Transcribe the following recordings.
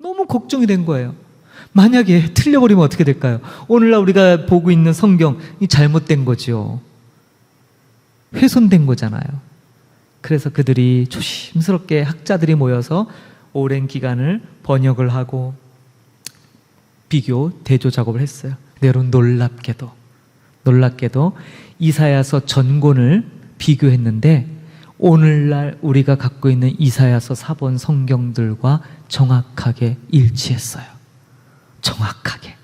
너무 걱정이 된 거예요. 만약에 틀려버리면 어떻게 될까요? 오늘날 우리가 보고 있는 성경이 잘못된 거죠. 훼손된 거잖아요. 그래서 그들이 조심스럽게 학자들이 모여서 오랜 기간을 번역을 하고 비교 대조 작업을 했어요. 여러분 놀랍게도 놀랍게도 이사야서 전권을 비교했는데 오늘날 우리가 갖고 있는 이사야서 사본 성경들과 정확하게 일치했어요. 정확하게.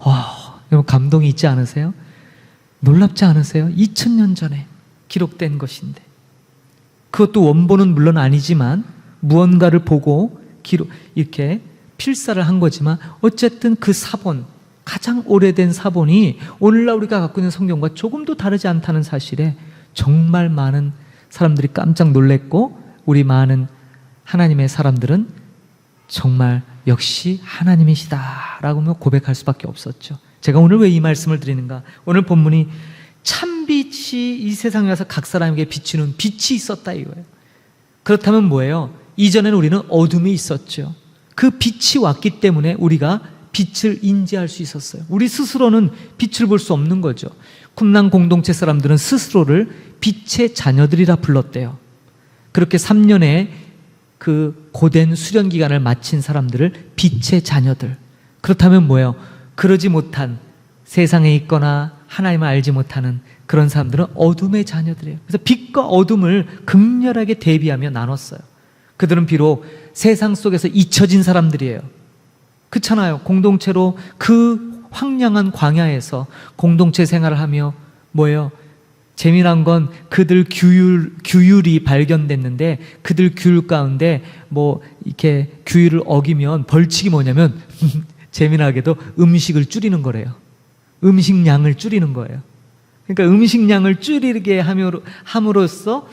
와, 여러분 감동이 있지 않으세요? 놀랍지 않으세요? 2000년 전에 기록된 것인데. 그것도 원본은 물론 아니지만 무언가를 보고 기록 이렇게 필사를 한 거지만 어쨌든 그 사본 가장 오래된 사본이 오늘날 우리가 갖고 있는 성경과 조금도 다르지 않다는 사실에 정말 많은 사람들이 깜짝 놀랬고 우리 많은 하나님의 사람들은 정말 역시 하나님이시다라고 고백할 수밖에 없었죠. 제가 오늘 왜 이 말씀을 드리는가? 오늘 본문이 참 빛이 이 세상에 와서 각 사람에게 비추는 빛이 있었다 이거예요. 그렇다면 뭐예요? 이전에는 우리는 어둠이 있었죠. 그 빛이 왔기 때문에 우리가 빛을 인지할 수 있었어요. 우리 스스로는 빛을 볼 수 없는 거죠. 쿰난 공동체 사람들은 스스로를 빛의 자녀들이라 불렀대요. 그렇게 3년의 그 고된 수련 기간을 마친 사람들을 빛의 자녀들. 그렇다면 뭐예요? 그러지 못한 세상에 있거나 하나님을 알지 못하는 그런 사람들은 어둠의 자녀들이에요. 그래서 빛과 어둠을 극렬하게 대비하며 나눴어요. 그들은 비록 세상 속에서 잊혀진 사람들이에요. 그렇잖아요. 공동체로 그 황량한 광야에서 공동체 생활을 하며 뭐예요? 재미난 건 그들 규율 규율이 발견됐는데 그들 규율 가운데 뭐 이렇게 규율을 어기면 벌칙이 뭐냐면 재미나게도 음식을 줄이는 거래요. 음식량을 줄이는 거예요. 그러니까 음식량을 줄이게 함으로, 함으로써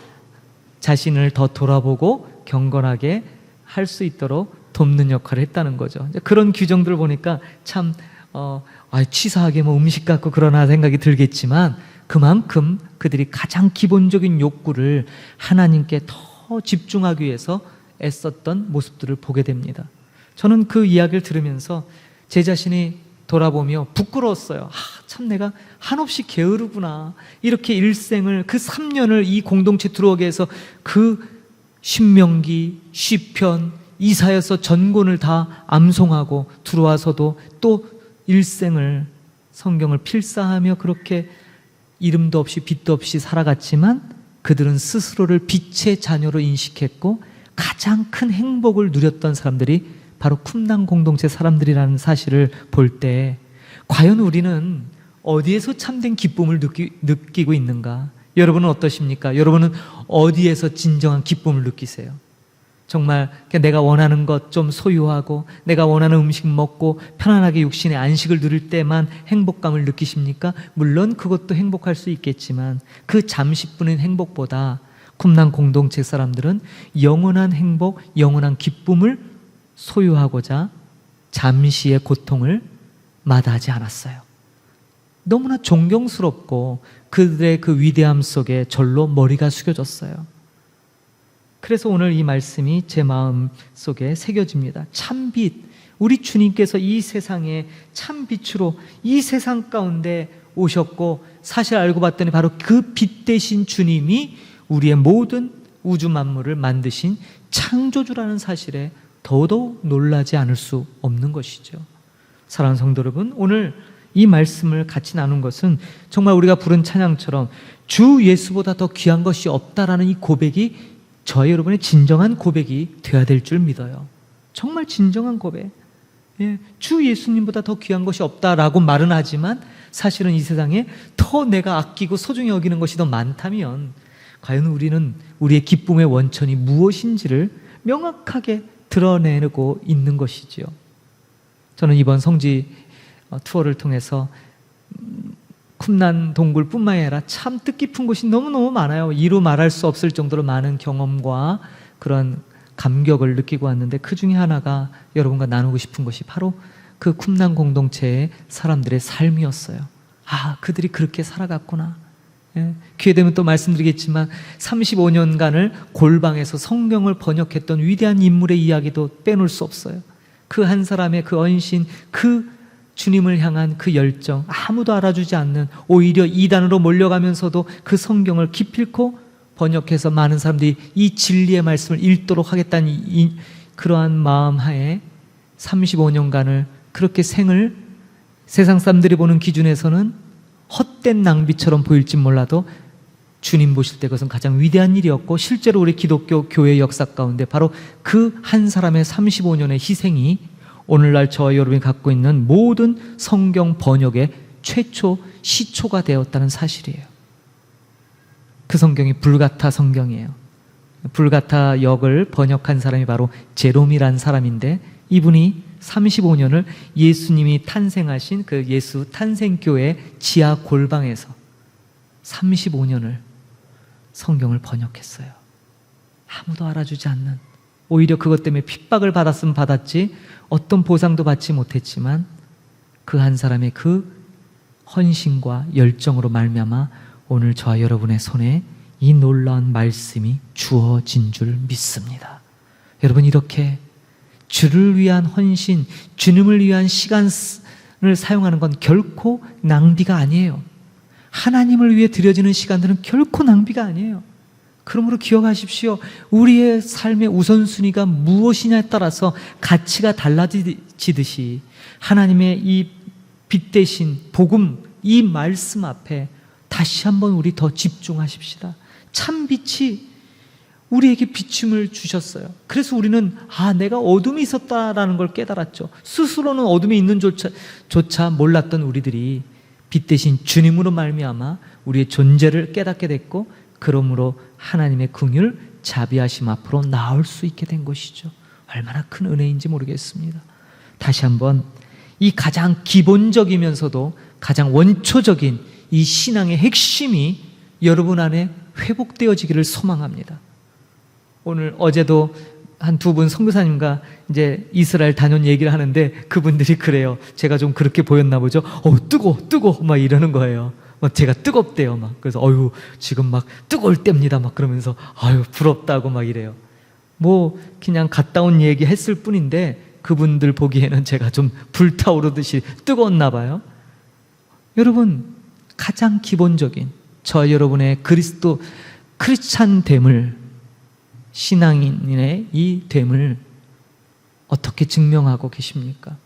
자신을 더 돌아보고 경건하게 할 수 있도록 돕는 역할을 했다는 거죠. 그런 규정들을 보니까 참 어, 아, 치사하게 뭐 음식 같고 그러나 생각이 들겠지만 그만큼 그들이 가장 기본적인 욕구를 하나님께 더 집중하기 위해서 애썼던 모습들을 보게 됩니다. 저는 그 이야기를 들으면서 제 자신이 돌아보며 부끄러웠어요. 아, 참 내가 한없이 게으르구나. 이렇게 일생을 그 3년을 이 공동체 들어오게 해서 그 신명기, 시편, 이사여서 전권을 다 암송하고 들어와서도 또 일생을 성경을 필사하며 그렇게 이름도 없이 빛도 없이 살아갔지만 그들은 스스로를 빛의 자녀로 인식했고 가장 큰 행복을 누렸던 사람들이 바로 쿰난 공동체 사람들이라는 사실을 볼 때 과연 우리는 어디에서 참된 기쁨을 느끼, 느끼고 있는가? 여러분은 어떠십니까? 여러분은 어디에서 진정한 기쁨을 느끼세요? 정말 내가 원하는 것 좀 소유하고 내가 원하는 음식 먹고 편안하게 육신의 안식을 누릴 때만 행복감을 느끼십니까? 물론 그것도 행복할 수 있겠지만 그 잠시뿐인 행복보다 쿰난 공동체 사람들은 영원한 행복, 영원한 기쁨을 소유하고자 잠시의 고통을 마다하지 않았어요. 너무나 존경스럽고 그들의 그 위대함 속에 절로 머리가 숙여졌어요. 그래서 오늘 이 말씀이 제 마음 속에 새겨집니다. 참빛. 우리 주님께서 이 세상에 참빛으로 이 세상 가운데 오셨고 사실 알고 봤더니 바로 그 빛 대신 주님이 우리의 모든 우주 만물을 만드신 창조주라는 사실에 더더욱 놀라지 않을 수 없는 것이죠. 사랑하는 성도 여러분, 오늘 이 말씀을 같이 나눈 것은 정말 우리가 부른 찬양처럼 주 예수보다 더 귀한 것이 없다라는 이 고백이 저희 여러분의 진정한 고백이 되어야 될 줄 믿어요. 정말 진정한 고백. 예, 주 예수님보다 더 귀한 것이 없다라고 말은 하지만 사실은 이 세상에 더 내가 아끼고 소중히 여기는 것이 더 많다면 과연 우리는 우리의 기쁨의 원천이 무엇인지를 명확하게 드러내고 있는 것이지요. 저는 이번 성지 어, 투어를 통해서 음, 쿰난 동굴뿐만 아니라 참 뜻깊은 곳이 너무너무 많아요. 이루 말할 수 없을 정도로 많은 경험과 그런 감격을 느끼고 왔는데 그 중에 하나가 여러분과 나누고 싶은 것이 바로 그 쿰난 공동체의 사람들의 삶이었어요. 아, 그들이 그렇게 살아갔구나. 예, 기회 되면 또 말씀드리겠지만 35년간을 골방에서 성경을 번역했던 위대한 인물의 이야기도 빼놓을 수 없어요. 그 한 사람의 그 언신, 그 주님을 향한 그 열정, 아무도 알아주지 않는 오히려 이단으로 몰려가면서도 그 성경을 기필코 번역해서 많은 사람들이 이 진리의 말씀을 읽도록 하겠다는 이, 이- 그러한 마음 하에 35년간을 그렇게 생을 세상 사람들이 보는 기준에서는 헛된 낭비처럼 보일진 몰라도 주님 보실 때 그것은 가장 위대한 일이었고 실제로 우리 기독교 교회 역사 가운데 바로 그 한 사람의 35년의 희생이 오늘날 저와 여러분이 갖고 있는 모든 성경 번역의 최초 시초가 되었다는 사실이에요. 그 성경이 불가타 성경이에요. 불가타 역을 번역한 사람이 바로 제롬이란 사람인데 이분이 35년을 예수님이 탄생하신 그 예수 탄생교회 지하 골방에서 35년을 성경을 번역했어요. 아무도 알아주지 않는 오히려 그것 때문에 핍박을 받았으면 받았지 어떤 보상도 받지 못했지만 그 한 사람의 그 헌신과 열정으로 말미암아 오늘 저와 여러분의 손에 이 놀라운 말씀이 주어진 줄 믿습니다. 여러분 이렇게 주를 위한 헌신, 주님을 위한 시간을 사용하는 건 결코 낭비가 아니에요. 하나님을 위해 드려지는 시간들은 결코 낭비가 아니에요. 그러므로 기억하십시오. 우리의 삶의 우선순위가 무엇이냐에 따라서 가치가 달라지듯이 하나님의 이 빛 대신 복음, 이 말씀 앞에 다시 한번 우리 더 집중하십시다. 참 빛이 우리에게 비춤을 주셨어요. 그래서 우리는 아 내가 어둠이 있었다라는 걸 깨달았죠. 스스로는 어둠이 있는 조차, 조차 몰랐던 우리들이 빛 대신 주님으로 말미암아 우리의 존재를 깨닫게 됐고 그러므로 하나님의 긍휼 자비하심 앞으로 나올 수 있게 된 것이죠. 얼마나 큰 은혜인지 모르겠습니다. 다시 한번 이 가장 기본적이면서도 가장 원초적인 이 신앙의 핵심이 여러분 안에 회복되어지기를 소망합니다. 오늘 어제도 한 두 분 선교사님과 이제 이스라엘 다녀온 얘기를 하는데 그분들이 그래요. 제가 좀 그렇게 보였나 보죠. 어 뜨거 뜨거 막 이러는 거예요. 막 제가 뜨겁대요 막 그래서 어유 지금 막 뜨거울 때입니다 막 그러면서 아유 부럽다고 막 이래요. 뭐 그냥 갔다 온 얘기 했을 뿐인데 그분들 보기에는 제가 좀 불타오르듯이 뜨거웠나 봐요. 여러분 가장 기본적인 저 여러분의 그리스도 크리스찬 됨을 신앙인의 이 됨을 어떻게 증명하고 계십니까?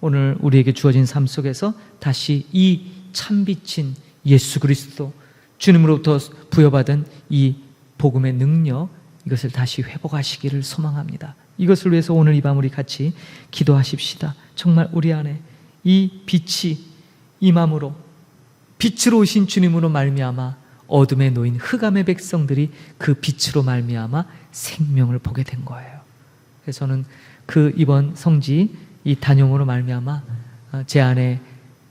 오늘 우리에게 주어진 삶 속에서 다시 이 참빛인 예수 그리스도 주님으로부터 부여받은 이 복음의 능력 이것을 다시 회복하시기를 소망합니다. 이것을 위해서 오늘 이 밤 우리 같이 기도하십시다. 정말 우리 안에 이 빛이 임함으로 빛으로 오신 주님으로 말미암아 어둠에 놓인 흑암의 백성들이 그 빛으로 말미암아 생명을 보게 된 거예요. 그래서 저는 그 이번 성지 이 단용으로 말미암아 어, 제 안에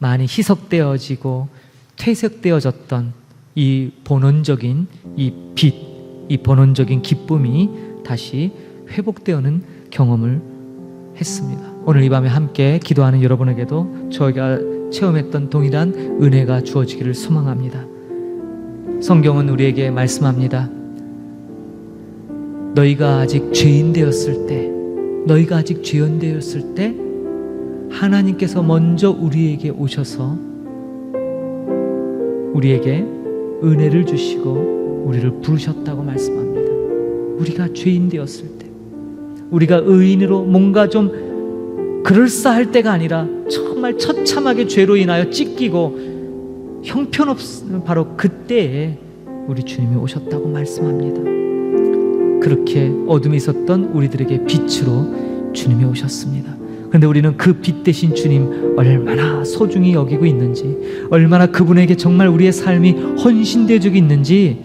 많이 희석되어지고 퇴색되어졌던 이 본원적인 이 빛, 이 본원적인 기쁨이 다시 회복되어는 경험을 했습니다. 오늘 이 밤에 함께 기도하는 여러분에게도 저희가 체험했던 동일한 은혜가 주어지기를 소망합니다. 성경은 우리에게 말씀합니다. 너희가 아직 죄인 되었을 때, 너희가 아직 죄인 되었을 때, 하나님께서 먼저 우리에게 오셔서 우리에게 은혜를 주시고 우리를 부르셨다고 말씀합니다. 우리가 죄인 되었을 때, 우리가 의인으로 뭔가 좀 그럴싸할 때가 아니라 정말 처참하게 죄로 인하여 찢기고 형편없는 바로 그때에 우리 주님이 오셨다고 말씀합니다. 그렇게 어둠에 있었던 우리들에게 빛으로 주님이 오셨습니다. 그런데 우리는 그 빛 대신 주님 얼마나 소중히 여기고 있는지, 얼마나 그분에게 정말 우리의 삶이 헌신되어지고 있는지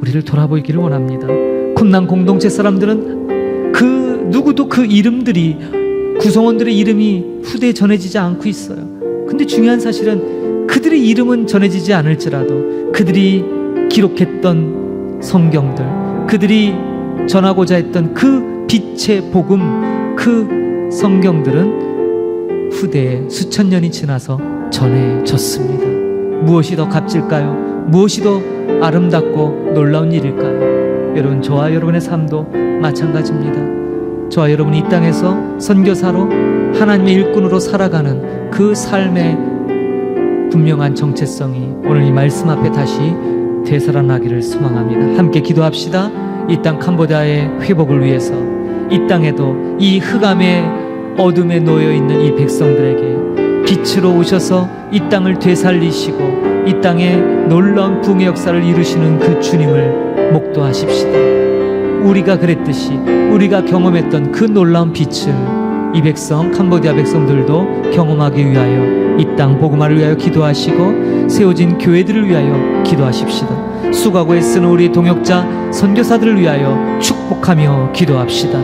우리를 돌아보기를 원합니다. 쿰난 공동체 사람들은 그 누구도 그 이름들이 구성원들의 이름이 후대에 전해지지 않고 있어요. 근데 중요한 사실은 그들의 이름은 전해지지 않을지라도 그들이 기록했던 성경들, 그들이 전하고자 했던 그 빛의 복음, 그 성경들은 후대에 수천 년이 지나서 전해졌습니다. 무엇이 더 값질까요? 무엇이 더 아름답고 놀라운 일일까요? 여러분, 저와 여러분의 삶도 마찬가지입니다. 저와 여러분이 이 땅에서 선교사로 하나님의 일꾼으로 살아가는 그 삶의 분명한 정체성이 오늘 이 말씀 앞에 다시 되살아나기를 소망합니다. 함께 기도합시다. 이 땅 캄보디아의 회복을 위해서 이 땅에도 이 흑암의 어둠에 놓여 있는 이 백성들에게 빛으로 오셔서 이 땅을 되살리시고 이 땅에 놀라운 붕의 역사를 이루시는 그 주님을 목도하십시다. 우리가 그랬듯이 우리가 경험했던 그 놀라운 빛을 이 백성 캄보디아 백성들도 경험하기 위하여 이 땅 복음화를 위하여 기도하시고 세워진 교회들을 위하여 기도하십시다. 수고하고 애쓰는 우리 동역자 선교사들을 위하여 축복하며 기도합시다.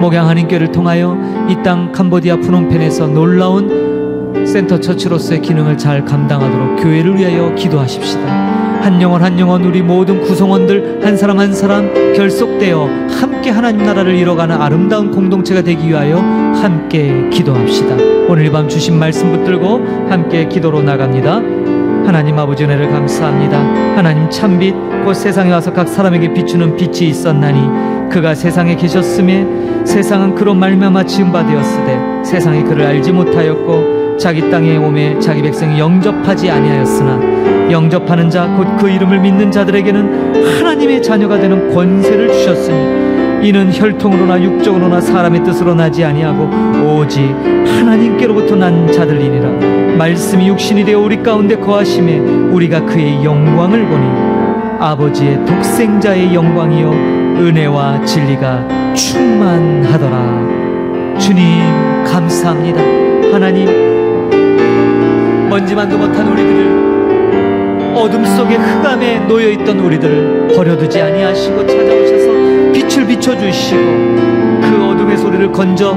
목양하는 교회를 통하여 이 땅 캄보디아 프놈펜에서 놀라운 센터 처치로서의 기능을 잘 감당하도록 교회를 위하여 기도하십시다. 한 영혼 한 영혼 우리 모든 구성원들 한 사람 한 사람 결속되어 함께 하나님 나라를 이뤄가는 아름다운 공동체가 되기 위하여 함께 기도합시다. 오늘 이밤 주신 말씀 붙들고 함께 기도로 나갑니다. 하나님 아버지 은혜를 감사합니다. 하나님 참빛 곧 세상에 와서 각 사람에게 비추는 빛이 있었나니 그가 세상에 계셨음에 세상은 그로 말미암아 바 되었으되 세상이 그를 알지 못하였고 자기 땅에 오매 자기 백성이 영접하지 아니하였으나 영접하는 자 곧 그 이름을 믿는 자들에게는 하나님의 자녀가 되는 권세를 주셨으니 이는 혈통으로나 육적으로나 사람의 뜻으로 나지 아니하고 오직 하나님께로부터 난 자들이니라. 말씀이 육신이 되어 우리 가운데 거하심에 우리가 그의 영광을 보니 아버지의 독생자의 영광이요 은혜와 진리가 충만하더라. 주님 감사합니다. 하나님 먼지만도 못한 우리들을 어둠 속에 흑암에 놓여 있던 우리들을 버려두지 아니하시고 찾아오셔서 빛을 비춰 주시고 그 어둠의 소리를 건져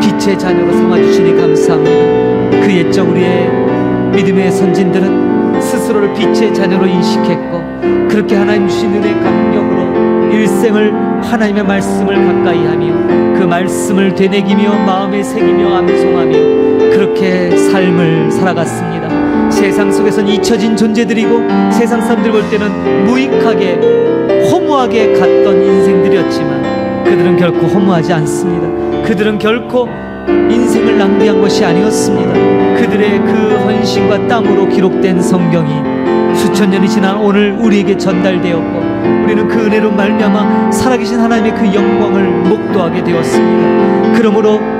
빛의 자녀로 삼아 주시니 감사합니다. 그 옛적 우리의 믿음의 선진들은 스스로를 빛의 자녀로 인식했고 그렇게 하나님 주신 은혜 감격으로 일생을 하나님의 말씀을 가까이 하며 그 말씀을 되새기며 마음에 새기며 암송하며 그렇게 삶을 살아갔습니다. 세상 속에선 잊혀진 존재들이고 세상 사람들 볼 때는 무익하게 허무하게 갔던 인생들이었지만 그들은 결코 허무하지 않습니다. 그들은 결코 인생을 낭비한 것이 아니었습니다. 그들의 그 헌신과 땀으로 기록된 성경이 수천 년이 지난 오늘 우리에게 전달되었고 우리는 그 은혜로 말미암아 살아계신 하나님의 그 영광을 목도하게 되었습니다. 그러므로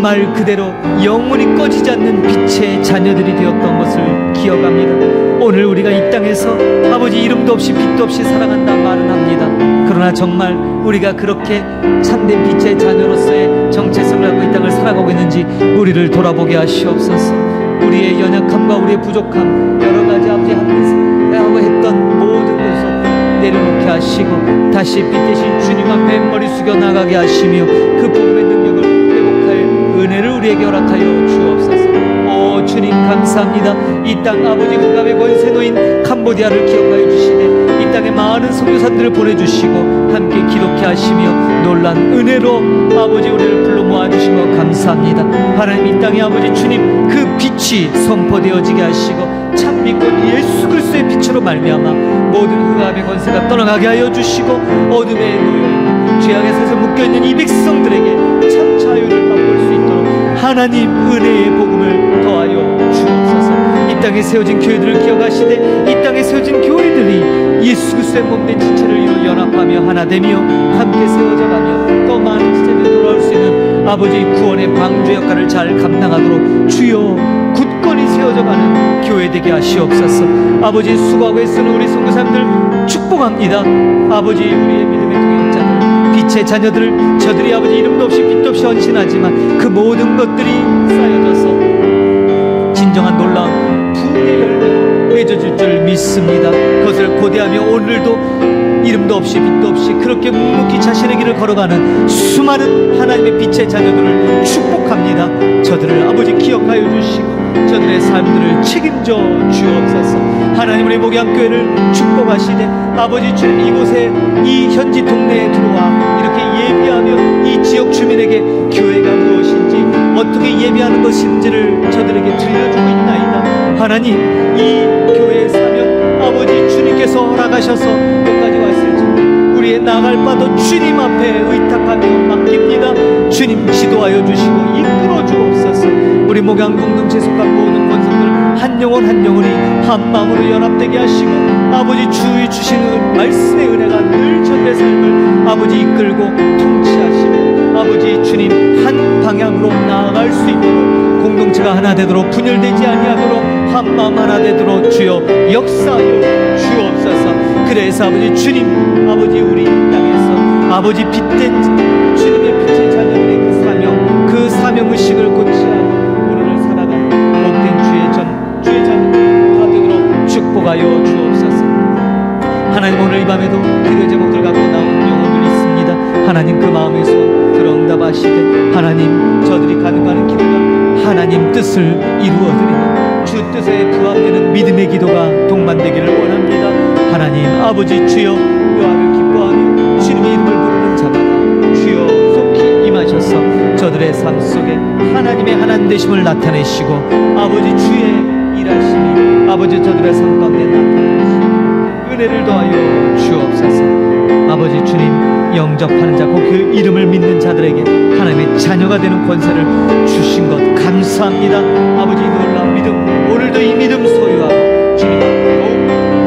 말 그대로 영원히 꺼지지 않는 빛의 자녀들이 되었던 것을 기억합니다. 오늘 우리가 이 땅에서 아버지 이름도 없이 빛도 없이 살아간다 말은 합니다. 그러나 정말 우리가 그렇게 참된 빛의 자녀로서의 정체성을 갖고 이 땅을 살아가고 있는지 우리를 돌아보게 하시옵소서. 우리의 연약함과 우리의 부족함 여러 가지 아버지 하고 했던 모든 것을 내려놓게 하시고 다시 빛 대신 주님 앞에 머리 숙여 나가게 하시며 그 복음의 은혜를 우리에게 허락하여 주옵소서. 오 주님 감사합니다. 이 땅 아버지 흑암의 권세 노인 캄보디아를 기억하여 주시네. 이 땅에 많은 선교사들을 보내주시고 함께 기록해 하시며 놀란 은혜로 아버지 우리를 불러 모아 주신 것 감사합니다. 하나님 이 땅에 아버지 주님 그 빛이 선포되어지게 하시고 참 믿고 예수 그리스도의 빛으로 말미암아 모든 흑암의 권세가 떠나가게 하여 주시고 어둠에 놓여 있는 죄악의 세서 묶여 있는 이 백성들에게 하나님 은혜의 복음을 더하여 주옵소서. 이 땅에 세워진 교회들을 기억하시되 이 땅에 세워진 교회들이 예수 그리스도의 몸된 지체를 이루 연합하며 하나 되며 함께 세워져 가며 또 많은 지체들이 돌아올 수 있는 아버지 구원의 방주 역할을 잘 감당하도록 주여 굳건히 세워져 가는 교회 되게 하시옵소서. 아버지 수고하고 애쓰는 우리 선교사님들 축복합니다. 아버지 우리의 믿음의 동역자들 빛의 자녀들 저들이 아버지 이름도 없이 빛도 없이 헌신하지만 그 모든 것들이 쌓여져서 진정한 놀라운 부의 열매로 맺어질 줄 믿습니다. 그것을 고대하며 오늘도 이름도 없이 빛도 없이 그렇게 묵묵히 자신의 길을 걸어가는 수많은 하나님의 빛의 자녀들을 축복합니다. 저들을 아버지 기억하여 주시고 저들의 삶들을 책임져 주옵소서. 하나님 우리 목양교회를 축복하시되 아버지 주님 이곳에 이 현지 동네에 들어와 이렇게 예비하며 이 지역 주민에게 교회가 무엇인지 어떻게 예배하는 것인지를 저들에게 들려주고 있나이다. 하나님, 이 교회의 사명 아버지 주님께서 허락하셔서 여기까지 왔을지 우리의 나갈 바도 주님 앞에 의탁하며 맡깁니다. 주님 지도하여 주시고 이끌어 주옵소서. 우리 목양 공동체 속한 모든 권속들 한 영혼 한 영혼이 한 마음으로 연합되게 하시고 아버지 주의 주시는 말씀의 은혜가 늘 저들의 삶을 아버지 이끌고 통치하시고 아버지 주님 한 방향으로 나아갈 수 있도록 공동체가 하나 되도록 분열되지 아니하도록 한 마음 하나 되도록 주여 역사하여 주옵소서. 그래서 아버지 주님 아버지 우리 땅에서 아버지 빛된 주님의 빛의 자녀들의 그 사명 그 사명 의식을 고치하 밤에도 기도 제목들 갖고 나온 영혼들 있습니다. 하나님 그 마음의 소원 들어 응답하시되 하나님 저들이 가능하는 기도가 하나님 뜻을 이루어드리는 주 뜻에 부합되는 믿음의 기도가 동반되기를 원합니다. 하나님 아버지 주여 요한을 기뻐하며 주님의 이름을 부르는 자마다 주여 속히 임하셔서 저들의 삶 속에 하나님의 하나님 되심을 나타내시고 아버지 주의 일하심이 아버지 저들의 삶 가운데 나타내시고 은혜를 더하여 주옵소서. 아버지 주님 영접하는 자, 그 이름을 믿는 자들에게 하나님의 자녀가 되는 권세를 주신 것 감사합니다. 아버지 놀라운 믿음, 오늘도 이 믿음 소유하고 주님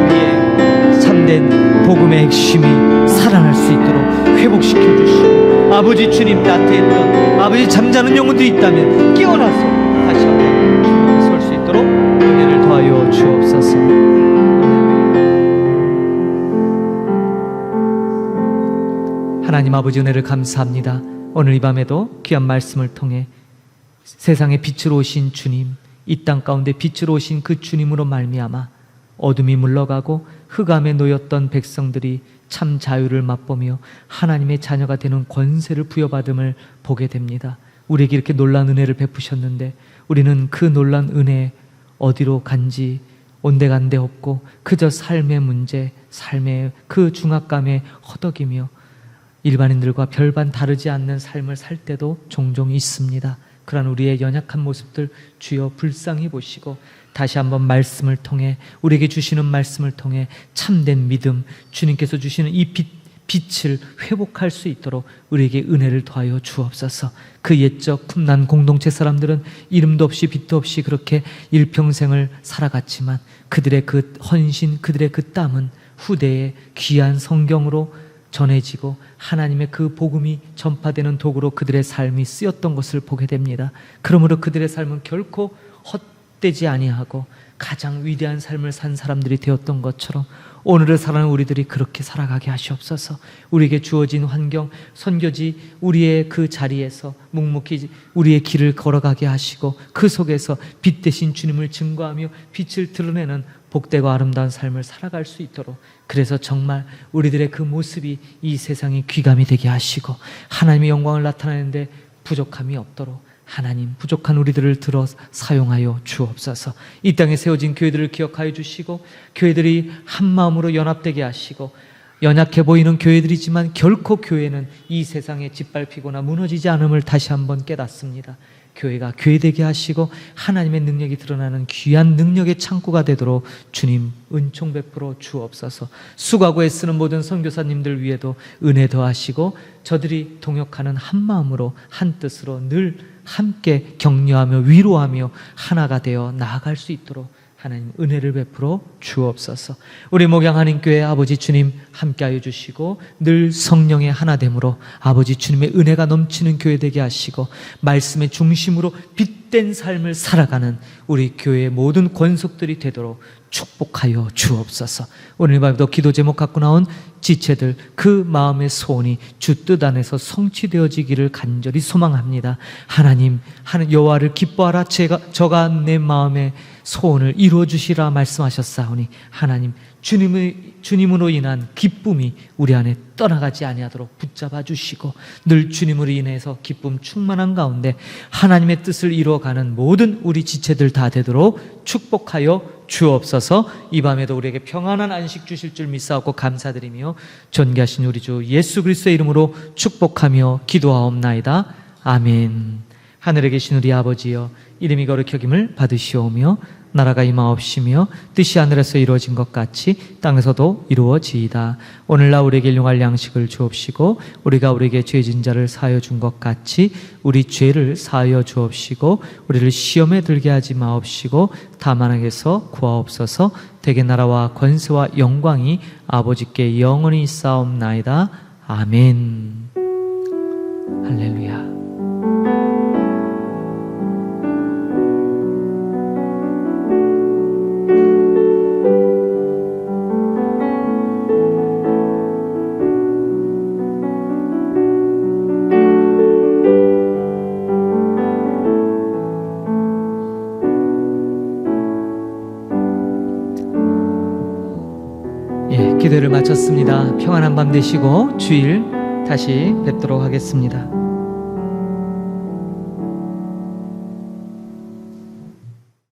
우리의 참된 복음의 핵심이 살아날 수 있도록 회복시켜 주시고 아버지 주님 나태했던 아버지 잠자는 영혼도 있다면 깨어나서 다시 한번 주님 설수 있도록 은혜를 더하여 주옵소서. 하나님 아버지 은혜를 감사합니다. 오늘 이 밤에도 귀한 말씀을 통해 세상의 빛으로 오신 주님, 이 땅 가운데 빛으로 오신 그 주님으로 말미암아 어둠이 물러가고 흑암에 놓였던 백성들이 참 자유를 맛보며 하나님의 자녀가 되는 권세를 부여받음을 보게 됩니다. 우리에게 이렇게 놀란 은혜를 베푸셨는데 우리는 그 놀란 은혜 어디로 간지 온데간데 없고 그저 삶의 문제, 삶의 그 중압감에 허덕이며 일반인들과 별반 다르지 않는 삶을 살 때도 종종 있습니다. 그런 우리의 연약한 모습들 주여 불쌍히 보시고 다시 한번 말씀을 통해 우리에게 주시는 말씀을 통해 참된 믿음 주님께서 주시는 이 빛, 빛을 회복할 수 있도록 우리에게 은혜를 더하여 주옵소서. 그 옛적 쿰난 공동체 사람들은 이름도 없이 빛도 없이 그렇게 일평생을 살아갔지만 그들의 그 헌신, 그들의 그 땀은 후대에 귀한 성경으로 전해지고 하나님의 그 복음이 전파되는 도구로 그들의 삶이 쓰였던 것을 보게 됩니다. 그러므로 그들의 삶은 결코 헛되지 아니하고 가장 위대한 삶을 산 사람들이 되었던 것처럼 오늘을 살아가는 우리들이 그렇게 살아가게 하시옵소서. 우리에게 주어진 환경, 선교지 우리의 그 자리에서 묵묵히 우리의 길을 걸어가게 하시고 그 속에서 빛 대신 주님을 증거하며 빛을 드러내는 복되고 아름다운 삶을 살아갈 수 있도록 그래서 정말 우리들의 그 모습이 이 세상에 귀감이 되게 하시고 하나님의 영광을 나타내는데 부족함이 없도록 하나님 부족한 우리들을 들어 사용하여 주옵소서. 이 땅에 세워진 교회들을 기억하여 주시고 교회들이 한 마음으로 연합되게 하시고 연약해 보이는 교회들이지만 결코 교회는 이 세상에 짓밟히거나 무너지지 않음을 다시 한번 깨닫습니다. 교회가 교회되게 하시고 하나님의 능력이 드러나는 귀한 능력의 창구가 되도록 주님 은총 베풀어 주옵소서. 수고하고 애쓰는 모든 선교사님들 위에도 은혜 더하시고 저들이 동역하는 한 마음으로 한 뜻으로 늘 함께 격려하며 위로하며 하나가 되어 나아갈 수 있도록 하나님 은혜를 베풀어 주옵소서. 우리 목양하는 교회 아버지 주님 함께하여 주시고 늘 성령의 하나됨으로 아버지 주님의 은혜가 넘치는 교회 되게 하시고 말씀의 중심으로 빛된 삶을 살아가는 우리 교회의 모든 권속들이 되도록 축복하여 주옵소서. 오늘 밤에도 기도 제목 갖고 나온 지체들 그 마음의 소원이 주 뜻 안에서 성취되어지기를 간절히 소망합니다. 하나님, 하는 여호와를 기뻐하라 제가 저가 내 마음의 소원을 이루어 주시라 말씀하셨사오니 하나님 주님의 주님으로 인한 기쁨이 우리 안에 떠나가지 아니하도록 붙잡아 주시고 늘 주님으로 인해서 기쁨 충만한 가운데 하나님의 뜻을 이루어가는 모든 우리 지체들 다 되도록 축복하여 주옵소서. 이 밤에도 우리에게 평안한 안식 주실 줄 믿사옵고 감사드리며 존귀하신 우리 주 예수 그리스도의 이름으로 축복하며 기도하옵나이다. 아멘. 하늘에 계신 우리 아버지여 이름이 거룩히 여김을 받으시오며 나라가 임하옵시며 뜻이 하늘에서 이루어진 것 같이 땅에서도 이루어지이다. 오늘날 우리에게 일용할 양식을 주옵시고 우리가 우리에게 죄진 자를 사하여 준 것 같이 우리 죄를 사하여 주옵시고 우리를 시험에 들게 하지 마옵시고 다만 에게서 구하옵소서 대개 나라와 권세와 영광이 아버지께 영원히 싸움나이다. 아멘. 할렐루야. 마쳤습니다. 평안한 밤 되시고 주일 다시 뵙도록 하겠습니다.